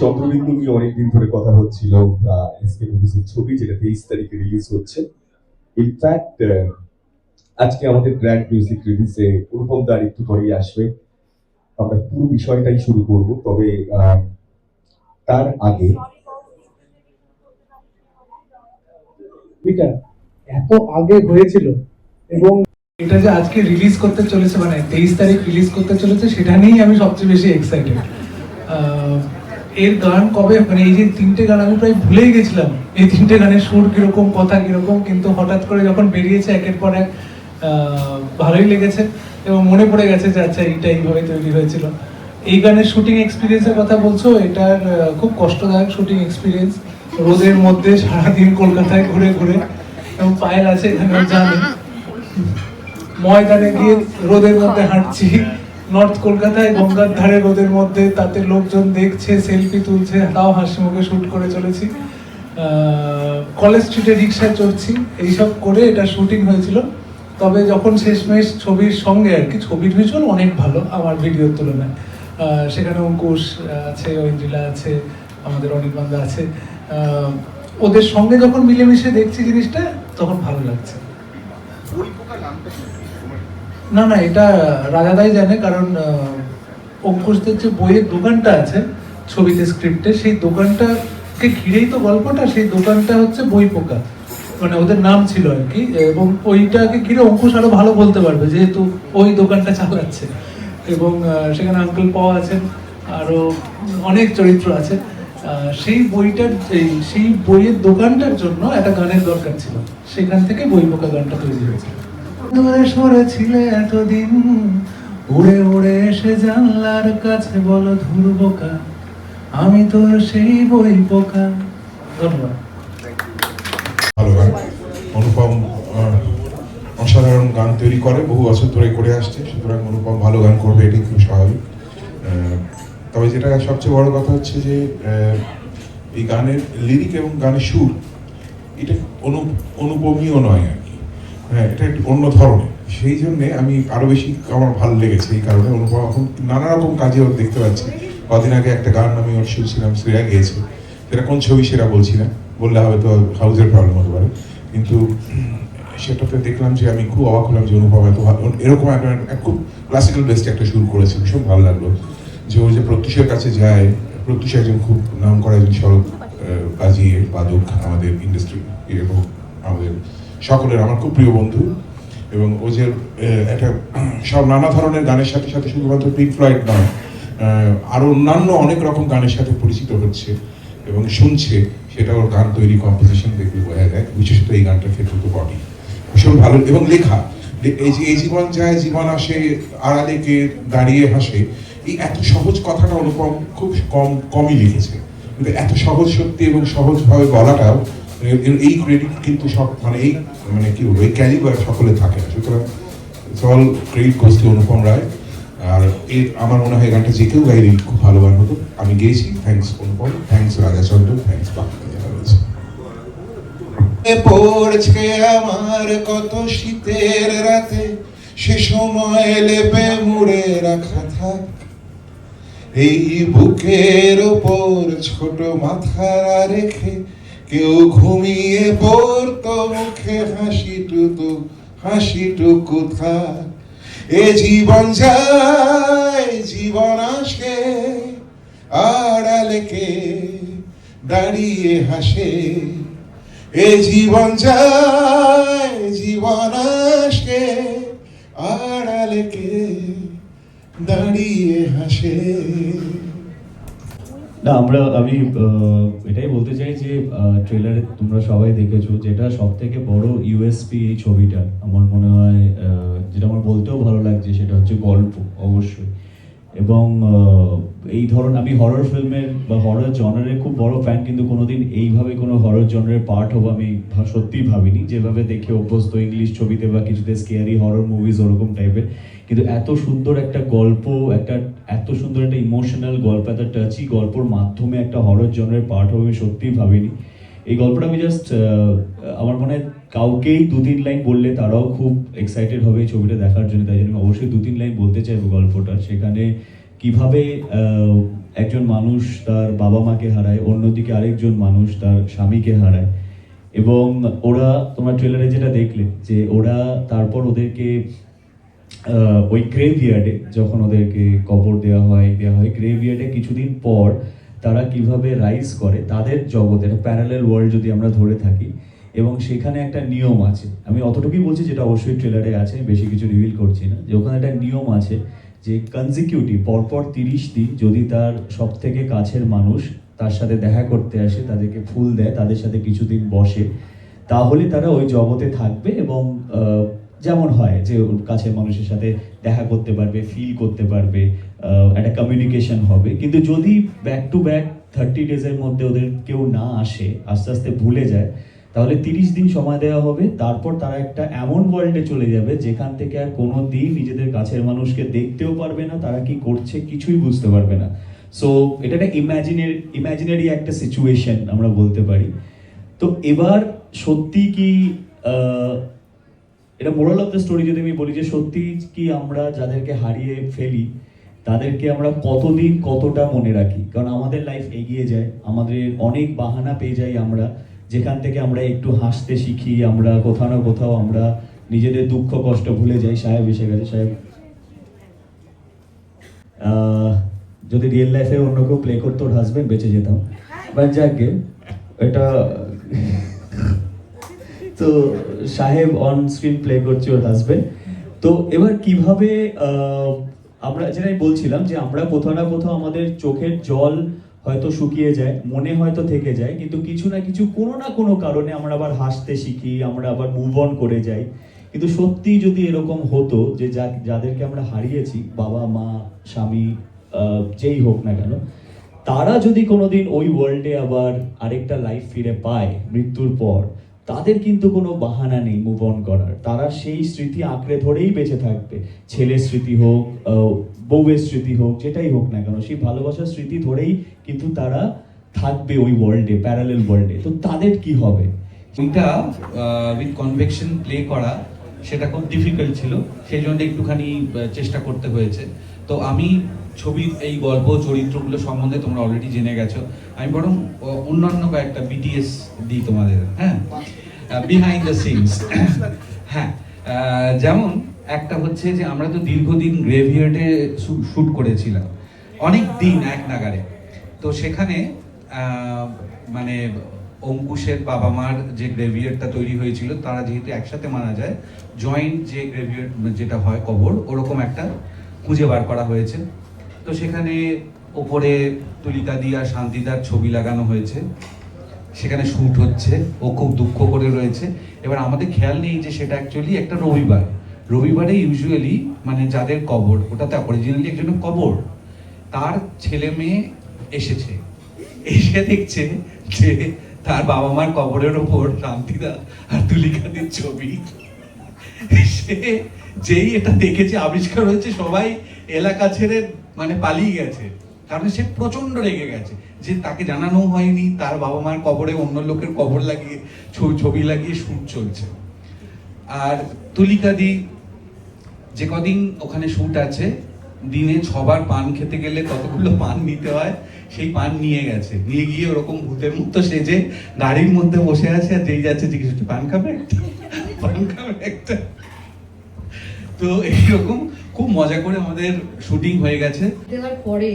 চন্দ্রবিন্দু নিয়ে অনেকদিন ধরে কথা হচ্ছিল এসকে ছবি যেটা তেইশ তারিখে রিলিজ হচ্ছে। ইনফ্যাক্ট আজকে আমাদের গ্র্যান্ড মিউজিক রিলিজে অনুপম দার একটু পরেই আসবে। আমরা পুরো বিষয়টাই শুরু করব তবে আহ, তার আগে এটা এত আগে হয়েছিল এবং এটা যে আজকে রিলিজ করতে চলেছে মানে তেইশ তারিখ রিলিজ করতে চলেছে, সেটা নিয়েই আমি সবচেয়ে বেশি এক্সাইটেড এর গান কবে মানে এই যে তিনটে গান, আমি প্রায় ভুলেই গেছিলাম এই তিনটে গানের সুর কীরকম, কথা কীরকম, কিন্তু হঠাৎ করে যখন বেরিয়েছে, একের পর এক ভালোই লেগেছে এবং মনে পড়ে গেছে যে আচ্ছা এইটা এইভাবে তৈরি হয়েছিল। এই গানের শুটিং এক্সপিরিয়েন্সের কথা বলছো, এটার খুব কষ্টদায়ক শুটিং এক্সপিরিয়েন্স রোদের মধ্যে সারাদিন কলকাতায় ঘুরে ঘুরে। এবং পায়েল আছে এখানে জানে। ময়দানে গিয়ে রোদের মধ্যে হাঁটছি। নর্থ কলকাতায় গঙ্গার ধারে রোদের মধ্যে তাতে লোকজন দেখছে, সেলফি তুলছে, তাও হাসি মুখে শুট করে চলেছি। কলেজ স্ট্রিটে রিক্সায় চড়ছি। এইসব করে এটা শুটিং হয়েছিল। তবে যখন শেষমেশ ছবির সঙ্গে আর কি ছবির ভিজুয়াল অনেক ভালো আমার ভিডিওর তুলনায়। সেখানে অঙ্কুশ আছে ঐন্দ্রিলা আছে, আমাদের অনির্বান্ধা আছে। ওদের সঙ্গে যখন মিলেমিশে দেখছি জিনিসটা, তখন ভালো লাগছে। না না, এটা রাজাদাই জানে, কারণ অঙ্কুশদের যে বইয়ের দোকানটা আছে, ছবিতে স্ক্রিপ্টে সেই দোকানটাকে ঘিরেই তো গল্পটা, সেই দোকানটা হচ্ছে বই পোকা। মানে ওদের নাম ছিল আর কি, এবং ওইটাকে ঘিরে অঙ্কুশ আরও ভালো বলতে পারবে, যেহেতু ওই দোকানটা চালাচ্ছে। এবং সেখানে আঙ্কেল পাওয়া আছেন, আরও অনেক চরিত্র আছে। সেই বইটার সেই বইয়ের দোকানটার জন্য একটা গানের দরকার ছিল। সেখান থেকে বই বোকা গানটা তৈরি হয়েছিল সরে ছিলে এতদিন। উড়ে উড়ে এসে জানলার কাছে বলো ধুরবোকা আমি তো সেই বই বোকা ধন্যবাদ। অনুপম অসাধারণ গান তৈরি করে। বহু বছর ধরে করে আসছে। সুতরাং অনুপম ভালো গান করবে, এটি খুব স্বাভাবিক। তবে যেটা সবচেয়ে বড় কথা হচ্ছে যে এই গানের লিরিক এবং গানের সুর, এটা অনু অনুপমীয় নয় আর কি। হ্যাঁ এটা একটু অন্য ধরনের। সেই জন্যে আমি আরও বেশি আমার ভালো লেগেছে এই কারণে অনুপম এখন নানা রকম কাজে ওর দেখতে পাচ্ছি। কদিন আগে একটা গান আমি ওর শুনছিলাম, শ্রেয়া গিয়েছে। সেটা কোন ছবি সেটা বলছি না। বললে হয়তো হাউজের প্রবলেম হতে পারে। কিন্তু সেটাতে দেখলাম যে আমি খুব অবাক হলাম যে অনুপম এত ভালো এরকম একটা, খুব ক্লাসিক্যাল বেস্ট একটা শুরু করেছে, ভীষণ ভালো লাগল। যে ও যে প্রত্যুষের কাছে যায়, প্রত্যুষ একজন খুব নাম করা একজন সড়ক বাজিয়ে বাদক আমাদের ইন্ডাস্ট্রি এবং আমাদের সকলের, আমার খুব প্রিয় বন্ধু। এবং ও যে একটা সব নানা ধরনের গানের সাথে সাথে শুধুমাত্র পিঙ্ক ফ্লয়েড নয় আরও অন্যান্য অনেক রকম গানের সাথে পরিচিত হচ্ছে এবং শুনছে, সেটা ওর গান তৈরি কম্পোজিশন দেখলে বোঝা যায়, বিশেষত এই গানটার ক্ষেত্রে তো বডি ভীষণ ভালো, এবং লেখা এই যে, এই জীবন যায়, জীবন আসে, আড়ালে কে দাঁড়িয়ে হাসে এই এত সহজ কথাটা অনুপম খুব কম, কমই লিখেছে। কিন্তু এত সহজ সত্যি এবং সহজভাবে বলাটাও এই ক্রেডিট কিন্তু সব মানে এই মানে কি বলব, এই ক্যালিবার সকলে থাকে না। সুতরাং all credit to Anupam Roy. আর এর, আমার মনে হয় গানটা যে কেউ গাইলে খুব ভালো গান হতো। আমি গেয়েছি thanks Anupam thanks Rajachandra thanks পড়ছে আমার কত শীতের রাতে, সে সময় লেপে মুড়ে রাখা থাক। এই বুকের ওপর ছোট মাথা রেখে কেউ ঘুমিয়ে পড়তো মুখে হাসিটুকু হাসিটুকু থাক। এ জীবন যায়, জীবন আসে আড়ালে কে দাঁড়িয়ে হাসে। এ জীবন যায়, জীবন আসে। দাঁড়িয়ে হাসে। না, আমরা, আমি এটাই বলতে চাই যে ট্রেলারে তোমরা সবাই দেখেছ যেটা সব থেকে বড় ইউএসপি এই ছবিটা। আমার মনে হয় যেটা আমার বলতেও ভালো লাগছে, সেটা হচ্ছে গল্প, অবশ্যই। এবং এই ধরন, আমি হরর ফিল্মের বা হরর জনারের খুব বড় ফ্যান কিন্তু কোনোদিন এইভাবে কোনো হরর জনারের পার্ট হব আমি সত্যিই ভাবিনি। যেভাবে দেখে অভ্যস্ত ইংলিশ ছবিতে বা কিছুতে স্কেয়ারি হরর মুভিজ ওরকম টাইপের কিন্তু এত সুন্দর একটা গল্প, একটা, এত সুন্দর একটা ইমোশনাল গল্প একটা টাচি গল্পর মাধ্যমে একটা হরর জনের পার্ট হবে আমি সত্যিই ভাবিনি। এই গল্পটা আমি জাস্ট আমার মনে হয় কাউকেই দু তিন লাইন বললে তারাও খুব এক্সাইটেড হবে ছবিটা দেখার জন্য। তাই জন্য অবশ্যই দু তিন লাইন বলতে চাইব গল্পটা। সেখানে কীভাবে একজন মানুষ তার বাবা মাকে হারায়, অন্যদিকে আরেকজন মানুষ তার স্বামীকে হারায়। এবং ওরা, তোমার ট্রেলারে যেটা দেখলে, যে ওরা তারপর ওদেরকে ওই গ্রেভিয়ার্ডে যখন ওদেরকে কবর দেওয়া হয় দেওয়া হয় গ্রেভিয়ার্ডে কিছুদিন পর তারা কীভাবে রাইজ করে, তাদের জগতে প্যারালেল ওয়ার্ল্ড যদি আমরা ধরে থাকি এবং সেখানে একটা নিয়ম আছে। আমি অতটুকুই বলছি যেটা অবশ্যই ট্রেলারে আছে বেশি কিছু রিভিল করছি না। যে ওখানে একটা নিয়ম আছে যে কনজিকিউটিভ পরপর তিরিশ দিন যদি তার সব থেকে কাছের মানুষ তার সাথে দেখা করতে আসে, তাদেরকে ফুল দেয়, তাদের সাথে কিছুদিন বসে, তাহলে তারা ওই জগতে থাকবে এবং যেমন হয় যে কাছের মানুষের সাথে দেখা করতে পারবে ফিল করতে পারবে একটা কমিউনিকেশন হবে। কিন্তু যদি ব্যাক টু ব্যাক থার্টি ডেজের মধ্যে ওদের কেউ না আসে, আস্তে আস্তে ভুলে যায় তাহলে তিরিশ দিন সময় দেওয়া হবে, তারপর তারা একটা এমন ওয়ার্ল্ডে চলে যাবে যেখান থেকে আর কোনো দিন নিজেদের কাছের মানুষকে দেখতেও পারবে না, তারা কি করছে কিছুই বুঝতে পারবে না। সো এটা একটা ইমাজিনের ইম্যাজিনারি একটা সিচুয়েশন আমরা বলতে পারি। তো এবার সত্যি কি এটা মোরাল অফ দ্য স্টোরি যদি আমি বলি যে সত্যি কি আমরা যাদেরকে হারিয়ে ফেলি, তাদেরকে আমরা কতদিন কতটা মনে রাখি? কারণ আমাদের লাইফ এগিয়ে যায়, আমাদের অনেক বাহানা পেয়ে যাই আমরা। যেখান থেকে আমরা একটু হাসতে শিখি, আমরা কোথাও না কোথাও আমরা নিজেদের দুঃখ, কষ্ট ভুলে যাই, সাহেব এসে গেছে, সাহেব। যদি রিয়েল লাইফে অন্য কেউ প্লে করতো ওর হাজবেন্ড বেঁচে যেতাম। বাট যাকে এটা তো সাহেব অন স্ক্রিন প্লে করছে ওর হাজবেন্ড তো এবার কীভাবে আমরা, যেটা বলছিলাম যে আমরা কোথাও না কোথাও আমাদের চোখের জল হয়তো শুকিয়ে যায়, মনে হয়তো থেকে যায়, কিন্তু কিছু না কিছু, কোনো না কোনো কারণে আমরা আবার হাসতে শিখি, আমরা আবার মুভ অন করে যাই। কিন্তু সত্যি যদি এরকম হতো যে যাদেরকে আমরা হারিয়েছি, বাবা, মা, স্বামী যেই হোক না কেন, তারা যদি কোনোদিন ওই ওয়ার্ল্ডে আবার আরেকটা লাইফ ফিরে পায় মৃত্যুর পর, তাদের কিন্তু কোনো বাহানা নেই মুভ অন করার। তারা সেই স্মৃতি আঁকড়ে ধরেই বেঁচে থাকবে। ছেলের স্মৃতি হোক বউয়ের স্মৃতি হোক, যেটাই হোক না কেন, সেই ভালোবাসার স্মৃতি ধরেই কিন্তু তারা থাকবে ওই ওয়ার্ল্ডে প্যারালেল ওয়ার্ল্ডে তো তাদের কি হবে? ওইটা উইথ কনভেকশন প্লে করা সেটা খুব ডিফিকাল্ট ছিল, সেই জন্য একটুখানি চেষ্টা করতে হয়েছে। তো আমি ছবির এই গল্প, চরিত্রগুলো সম্বন্ধে তোমরা অলরেডি জেনে গেছো। আমি বরং অন্যান্য কয়েকটা বিটিএস দিই তোমাদের হ্যাঁ? বিহাইন্ড দ্য সিনস হ্যাঁ যেমন একটা হচ্ছে যে আমরা তো দীর্ঘদিন গ্রেভিয়ার্ডে শ্যুট করেছিলাম। অনেক দিন এক নাগারে তো সেখানে মানে অঙ্কুশের বাবা মার যে গ্রেভিয়ারটা তৈরি হয়েছিল, তারা যেহেতু একসাথে মারা যায় জয়েন্ট যে গ্রেভিয়ার যেটা হয় কবর, ওরকম একটা খুঁজে বার করা হয়েছে। তো সেখানে ওপরে তুলিতা দিয়া শান্তিদার ছবি লাগানো হয়েছে। সেখানে শ্যুট হচ্ছে। ও খুব দুঃখ করে রয়েছে। এবার আমাদের খেয়াল নেই যে সেটা অ্যাকচুয়ালি একটা রবিবার। রবিবারে ইউজুয়ালি মানে যাদের কবর, ওটাতে অরিজিনালি একজনের কবর, তার ছেলে মেয়ে এসেছে। এসে দেখছে যে তার বাবা মার কবরের ওপর শান্তিদা আর তুলিকাদের ছবি। সে যেই এটা দেখেছে, আবিষ্কার হয়েছে, সবাই এলাকা ছেড়ে মানে পালিয়ে গেছে। কারণ সে প্রচণ্ড রেগে গেছে যে তাকে জানানো হয়নি, তার বাবা মার কবরে অন্য লোকের কবর লাগিয়ে ছবি লাগিয়ে শুট চলছে। আর তুলিকাদি যে কদিন ওখানে শুট আছে দিনে ছবার পান খেতে গেলে কতগুলো পান নিতে হয় সেই পান নিয়ে গেছে। নিয়ে গিয়ে ওরকম ভূতের মতো সেজে গাড়ির মধ্যে বসে আছে আর যেই যাচ্ছে জিজ্ঞেস করছে, পান খাবে পান খাবে একটা। তো এইরকম খুব মজা করে আমাদের শুটিং হয়ে গেছে। দেওয়ার পরে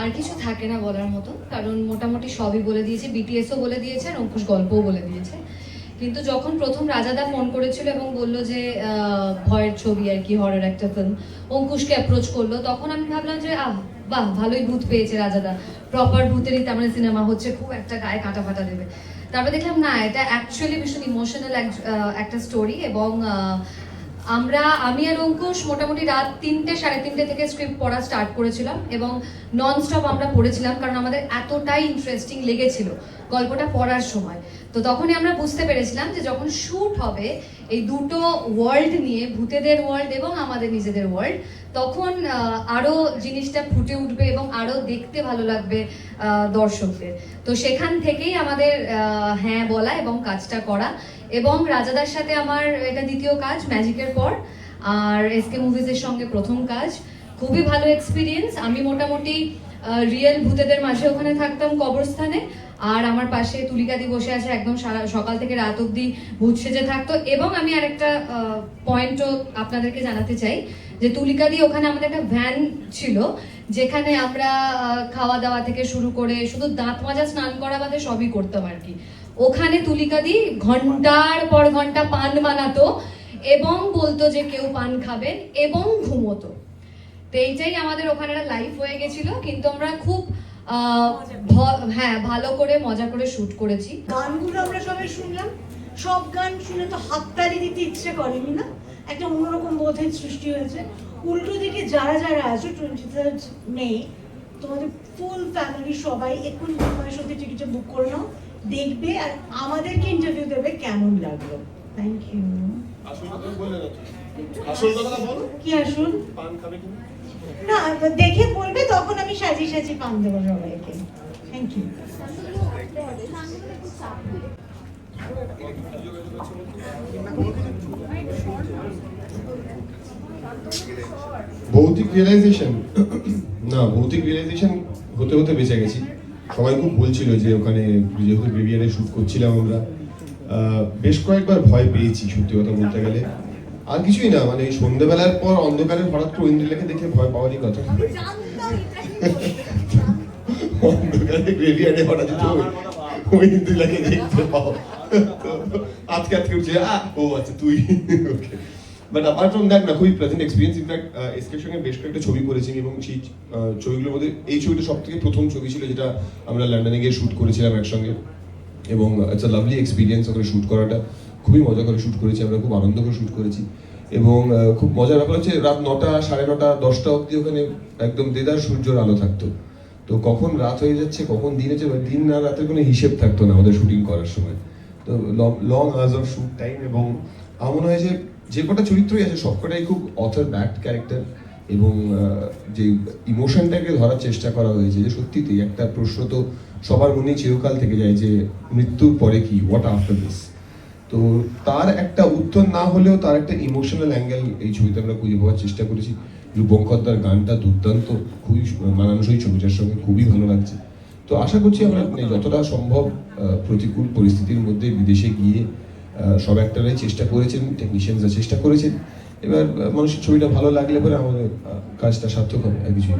আর কিছু থাকে না বলার মতো কারণ মোটামুটি সবই বলে দিয়েছে বিটিএসও বলে দিয়েছে আর অঙ্কুশ গল্পও বলে দিয়েছে। কিন্তু যখন প্রথম রাজাদা ফোন করেছিল এবং বলল যে ভয়ের ছবি আর কি হরের একটা ফিল্ম অঙ্কুশকে অ্যাপ্রোচ করল, তখন আমি ভাবলাম যে, আহ, বাহ, ভালোই ভূত পেয়েছে রাজাদা। প্রপার ভূতেরই তার মানে সিনেমা হচ্ছে, খুব একটা গায়ে কাটা ফাটা দেবে। তারপরে দেখলাম, না, এটা অ্যাকচুয়ালি ভীষণ ইমোশনাল একটা স্টোরি এবং আমরা, আমি আর অঙ্কুশ মোটামুটি রাত তিনটে, সাড়ে তিনটে থেকে স্ক্রিপ্ট পড়া স্টার্ট করেছিলাম এবং নন স্টপ আমরা পড়েছিলাম কারণ আমাদের এতটাই ইন্টারেস্টিং লেগেছিল গল্পটা পড়ার সময়। তো তখনই আমরা বুঝতে পেরেছিলাম যে যখন শ্যুট হবে এই দুটো ওয়ার্ল্ড নিয়ে, ভূতেদের ওয়ার্ল্ড এবং আমাদের নিজেদের ওয়ার্ল্ড তখন আরও জিনিসটা ফুটে উঠবে এবং আরও দেখতে ভালো লাগবে দর্শকদের। তো সেখান থেকেই আমাদের হ্যাঁ বলা এবং কাজটা করা এবং রাজাদার সাথে আমার এটা দ্বিতীয় কাজ ম্যাজিকের পর, আর এসকে মুভিজের সঙ্গে প্রথম কাজ। খুবই ভালো এক্সপিরিয়েন্স আমি মোটামুটি রিয়েল ভূতেদের মাঝে ওখানে থাকতাম কবরস্থানে, আর আমার পাশে তুলিকাদি বসে আছে, একদম সকাল থেকে রাত অবধি ভূত সেজে থাকতো। এবং আমি আরেকটা পয়েন্টও আপনাদেরকে জানাতে চাই, যে তুলিকাদি ওখানে আমাদের একটা ভ্যান ছিল যেখানে আমরা খাওয়া দাওয়া থেকে শুরু করে শুধু দাঁত মাজা স্নান করা বাদে সবই করতাম আর কি। ওখানে তুলিকাদি ঘণ্টার পর ঘণ্টা পান বানাতো এবং বলতো যে কেউ পান খাবেন এবং ঘুমোতো। তো এইটাই আমাদের ওখানে একটা লাইফ হয়ে গেছিল, কিন্তু আমরা খুব হ্যাঁ ভালো করে, মজা করে শুট করেছি। গানগুলো আমরা সবাই শুনলাম। সব গান শুনে তো হাততালি দিতে ইচ্ছে করেনি না? একটা অন্যরকম বোধের সৃষ্টি হয়েছে। উল্টো দিকে যারা যারা আছো টোয়েন্টি থার্ড মে তোমাদের ফুল ফ্যামিলি সবাই এক্ষুনি সময়ের সাথে টিকিটটা বুক করে নাও দেখবে আর আমাদেরকে ইন্টারভিউ দেবে কেমন লাগল। থ্যাংক ইউ কি আসুন না দেখে বলবে তখন আমি সাজিয়ে সাজিয়ে পান দেবো সবাইকে। থ্যাংক ইউ ভৌতিক রিয়েলাইজেশন না, ভৌতিক রিয়েলাইজেশন হতে হতে বেঁচে গেছি। সবাই খুব বলছিল যে ওখানে যেহেতু ব্রিভিয়ারে শ্যুট করছিলাম আমরা বেশ কয়েকবার ভয় পেয়েছি সত্যি কথা বলতে গেলে। আর কিছুই না মানে সন্ধ্যেবেলার পর অন্ধকারে হঠাৎ করে ইন্দ্রিলাকে দেখে ভয় পাওয়ারই কথা। অন্ধকারে গ্রেভিয়ারে হঠাৎ ওই- ইন্দ্রিলাকে দেখতে পাও। আজকে আজকে ও আচ্ছা তুই, okay. But apart from that না খুবই প্রেজেন্ট এক্সপিরিয়েন্স ইনফ্যাক্ট এসকের সঙ্গে বেশ কয়েকটা ছবি করেছি এবং সেই ছবিগুলোর মধ্যে এই ছবিটা সব থেকে প্রথম ছবি ছিল, যেটা আমরা লন্ডনে গিয়ে শ্যুট করেছিলাম একসঙ্গে। এবং ইটস আ লাভলি এক্সপিরিয়েন্স ওখানে শ্যুট করাটা। খুবই মজা করে শ্যুট করেছি, আমরা খুব আনন্দ করে শ্যুট করেছি। এবং খুব মজার ব্যাপার হচ্ছে, রাত নটা, সাড়ে নটা, দশটা অবধি ওখানে একদম দেদার সূর্যের আলো থাকতো। তো কখন রাত হয়ে যাচ্ছে, কখন দিন হচ্ছে দিন আর রাতের কোনো হিসেব থাকতো না আমাদের শুটিং করার সময়। তো long hours of shoot time এবং আমার মনে হয় যে যে কটা চরিত্রই আছে সবকটাই খুব অথর ব্যাকড ক্যারেক্টার এবং যে ইমোশনটাকে ধরার চেষ্টা করা হয়েছে যে সত্যিতেই একটা প্রশ্ন তো সবার মনেই চিরকাল থেকে যায় যে মৃত্যুর পরে কি হোয়াট আফটার দিস তো তার একটা উত্তর না হলেও তার একটা ইমোশনাল অ্যাঙ্গেল এই ছবিতে আমরা খুঁজে পাওয়ার চেষ্টা করেছি। রূপঙ্করদার গানটা দুর্দান্ত খুবই মানানসই ছবিটার সঙ্গে খুবই ভালো লাগছে। তো আশা করছি আমরা মানে যতটা সম্ভব প্রতিকূল পরিস্থিতির মধ্যে বিদেশে গিয়ে সব একটারাই চেষ্টা করেছেন টেকনিশিয়ানরা চেষ্টা করেছেন। এবার মানুষের ছবিটা ভালো লাগলে পরে আমাদের কাজটা সার্থক হবে, আর কিছুই